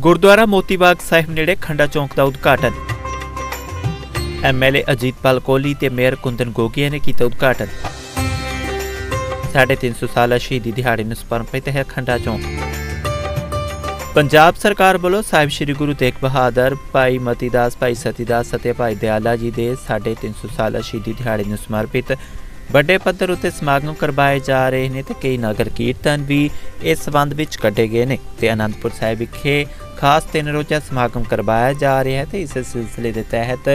ਗੁਰਦੁਆਰਾ ਮੋਤੀਬਾਗ ਸਾਹਿਬ ਨੇੜੇ ਖੰਡਾ ਚੌਂਕ ਦਾ ਉਦਘਾਟਨ। ਐਮਐਲਏ ਅਜੀਤਪਾਲ ਕੋਹਲੀ ਤੇ ਮੇਅਰ ਕੁੰਦਨ ਗੋਗੀਆ ਨੇ ਕੀਤਾ ਉਦਘਾਟਨ। ਸਾਢੇ ਤਿੰਨ ਸੌ ਸਾਲਾ ਸ਼ਹੀਦੀ ਦਿਹਾੜੇ ਨੂੰ ਸਮਰਪਿਤ ਹੈ ਖੰਡਾ ਚੌਂਕ। ਪੰਜਾਬ ਸਰਕਾਰ ਵੱਲੋਂ ਸਾਹਿਬ ਸ੍ਰੀ ਗੁਰੂ ਤੇਗ ਬਹਾਦਰ, ਭਾਈ ਮਤੀਦਾਸ, ਭਾਈ ਸਤੀਦਾਸ ਅਤੇ ਭਾਈ ਦਿਆਲਾ ਜੀ ਦੇ ਸਾਢੇ ਤਿੰਨ ਸੌ ਸਾਲਾ ਸ਼ਹੀਦੀ ਦਿਹਾੜੇ ਨੂੰ ਸਮਰਪਿਤ ਵੱਡੇ ਪੱਧਰ ਉੱਤੇ ਸਮਾਗਮ ਕਰਵਾਏ ਜਾ ਰਹੇ ਨੇ ਤੇ ਕਈ ਨਗਰ ਕੀਰਤਨ ਵੀ ਇਸ ਸੰਬੰਧ ਵਿੱਚ ਕੱਢੇ ਗਏ ਨੇ ਤੇ ਅਨੰਦਪੁਰ ਸਾਹਿਬ ਵਿਖੇ ਖਾਸ ਤਿੰਨ ਰੋਜ਼ਾ ਸਮਾਗਮ ਕਰਵਾਇਆ ਜਾ ਰਿਹਾ ਹੈ ਤੇ ਇਸ ਸਿਲਸਿਲੇ ਦੇ ਤਹਿਤ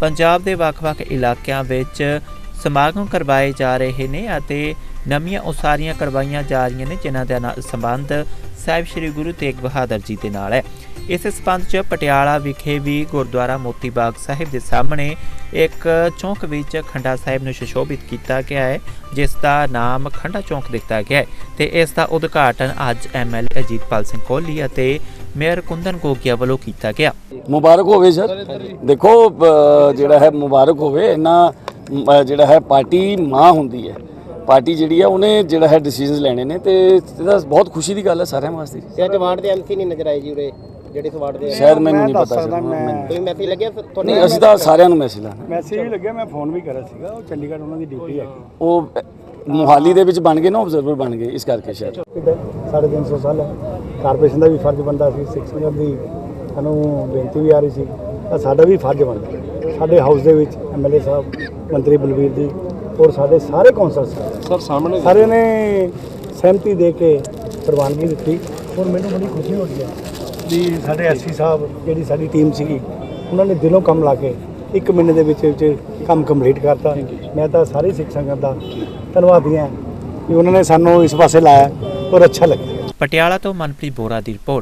ਪੰਜਾਬ ਦੇ ਵੱਖ-ਵੱਖ ਇਲਾਕਿਆਂ ਵਿੱਚ ਸਮਾਗਮ ਕਰਵਾਏ ਜਾ ਰਹੇ ਨੇ ਅਤੇ ਨਵੀਆਂ ਉਸਾਰੀਆਂ ਕਰਵਾਈਆਂ ਜਾ ਰਹੀਆਂ ਨੇ, ਜਿਨ੍ਹਾਂ ਦਾ ਸੰਬੰਧ ਸਾਹਿਬ ਸ੍ਰੀ ਗੁਰੂ ਤੇਗ ਬਹਾਦਰ ਜੀ ਦੇ ਨਾਲ ਹੈ। ਇਸ ਸੰਬੰਧ 'ਚ ਪਟਿਆਲਾ ਵਿਖੇ ਵੀ ਗੁਰਦੁਆਰਾ ਮੋਤੀ ਬਾਗ ਸਾਹਿਬ ਦੇ ਸਾਹਮਣੇ ਇੱਕ ਚੌਂਕ ਵਿੱਚ ਖੰਡਾ ਸਾਹਿਬ ਨੂੰ ਸੁਸ਼ੋਭਿਤ ਕੀਤਾ ਗਿਆ ਹੈ, ਜਿਸ ਦਾ ਨਾਮ ਖੰਡਾ ਚੌਂਕ ਦਿੱਤਾ ਗਿਆ ਹੈ ਤੇ ਇਸ ਦਾ ਉਦਘਾਟਨ ਅੱਜ ਐਮਐਲਏ ਅਜੀਤਪਾਲ ਸਿੰਘ ਕੋਹਲੀ ਅਤੇ ਮੇਅਰ ਕੁੰਦਨ ਗੋਗਿਆ ਵੱਲੋਂ ਕੀਤਾ ਗਿਆ। ਮੁਬਾਰਕ ਹੋਵੇ ਸਰ। ਦੇਖੋ ਜਿਹੜਾ ਹੈ ਮੁਬਾਰਕ ਹੋਵੇ ਇਹਨਾਂ ਜਿਹੜਾ ਹੈ ਪਾਰਟੀ ਮਾਂ ਹੁੰਦੀ ਹੈ। ਪਾਰਟੀ ਜਿਹੜੀ ਹੈ ਉਹਨੇ ਜਿਹੜਾ ਹੈ ਡਿਸੀਜਨਸ ਲੈਣੇ ਨੇ ਤੇ ਇਹਦਾ ਬਹੁਤ ਖੁਸ਼ੀ ਦੀ ਗੱਲ ਹੈ ਸਾਰਿਆਂ ਵਾਸਤੇ ਤੇ ਅੱਜ ਵਾਰਡ ਦੇ ਐਮਸੀ ਨਹੀਂ ਨਜ਼ਰ ਆਏ ਜੀ ਉਰੇ ਜਿਹੜੇ ਇਸ ਵਾਰਡ ਦੇ ਸ਼ਾਇਦ ਮੈਨੂੰ ਨਹੀਂ ਪਤਾ ਕੋਈ ਮੈਸੇਜ ਲੱਗਿਆ ਤੁਹਾਨੂੰ ਨਹੀਂ ਅਸੀਂ ਤਾਂ ਸਾਰਿਆਂ ਨੂੰ ਮੈਸੇਜ ਲਾਣਾ ਮੈਸੇਜ ਵੀ ਲੱਗਿਆ ਮੈਂ ਫੋਨ ਵੀ ਕਰਿਆ ਸੀਗਾ ਉਹ ਚੰਡੀਗੜ੍ਹ ਉਹਨਾਂ ਦੀ ਡਿਊਟੀ ਹੈ ਉਹ ਮੁਹਾਲੀ ਦੇ ਵਿੱਚ ਬਣ ਗਏ ਨਾ ਆਬਜ਼ਰਵਰ ਬਣ ਗਏ ਇਸ ਕਰਕੇ ਸ਼ਾਇਦ। ਸਾਢੇ ਤਿੰਨ ਸੌ ਸਾਲ ਹੈ। ਕਾਰਪੋਰੇਸ਼ਨ ਦਾ ਵੀ ਫਰਜ਼ ਬਣਦਾ ਸੀ ਸਿੱਖ ਸੰਗਤ ਦੀ ਸਾਨੂੰ ਬੇਨਤੀ ਵੀ ਆ ਰਹੀ ਸੀ ਤਾਂ ਸਾਡਾ ਵੀ ਫਰਜ਼ ਬਣਦਾ। ਸਾਡੇ ਹਾਊਸ ਦੇ ਵਿੱਚ ਐਮਐਲਏ ਸਾਹਿਬ ਮੰਤਰੀ ਬਲਵੀਰ ਜੀ ਔਰ ਸਾਡੇ ਸਾਰੇ ਕੌਂਸਲ ਸਰ ਸਾਹਮਣੇ ਸਾਰੇ ਨੇ ਸਹਿਮਤੀ ਦੇ ਕੇ ਪ੍ਰਵਾਨਗੀ ਦਿੱਤੀ। ਔਰ ਮੈਨੂੰ ਬੜੀ ਖੁਸ਼ੀ ਹੋ ਰਹੀ ਹੈ ਵੀ ਸਾਡੇ ਐਸਪੀ ਸਾਹਿਬ ਜਿਹੜੀ ਸਾਡੀ ਟੀਮ ਸੀਗੀ ਉਹਨਾਂ ਨੇ ਦਿਲੋਂ ਕੰਮ ਲਾ ਕੇ ਇੱਕ ਮਹੀਨੇ ਦੇ ਵਿੱਚ ਵਿੱਚ ਕੰਮ ਕੰਪਲੀਟ ਕਰਤਾ। ਮੈਂ ਤਾਂ ਸਾਰੀ ਸਿੱਖ ਸੰਗਤ ਦਾ ਧੰਨਵਾਦੀ ਹਾਂ ਕਿ ਉਹਨਾਂ ਨੇ ਸਾਨੂੰ ਇਸ ਪਾਸੇ ਲਾਇਆ ਔਰ ਅੱਛਾ ਲੱਗਿਆ। ਪਟਿਆਲਾ ਤੋਂ ਮਨਪ੍ਰੀਤ ਬੋਰਾ ਦੀ ਰਿਪੋਰਟ।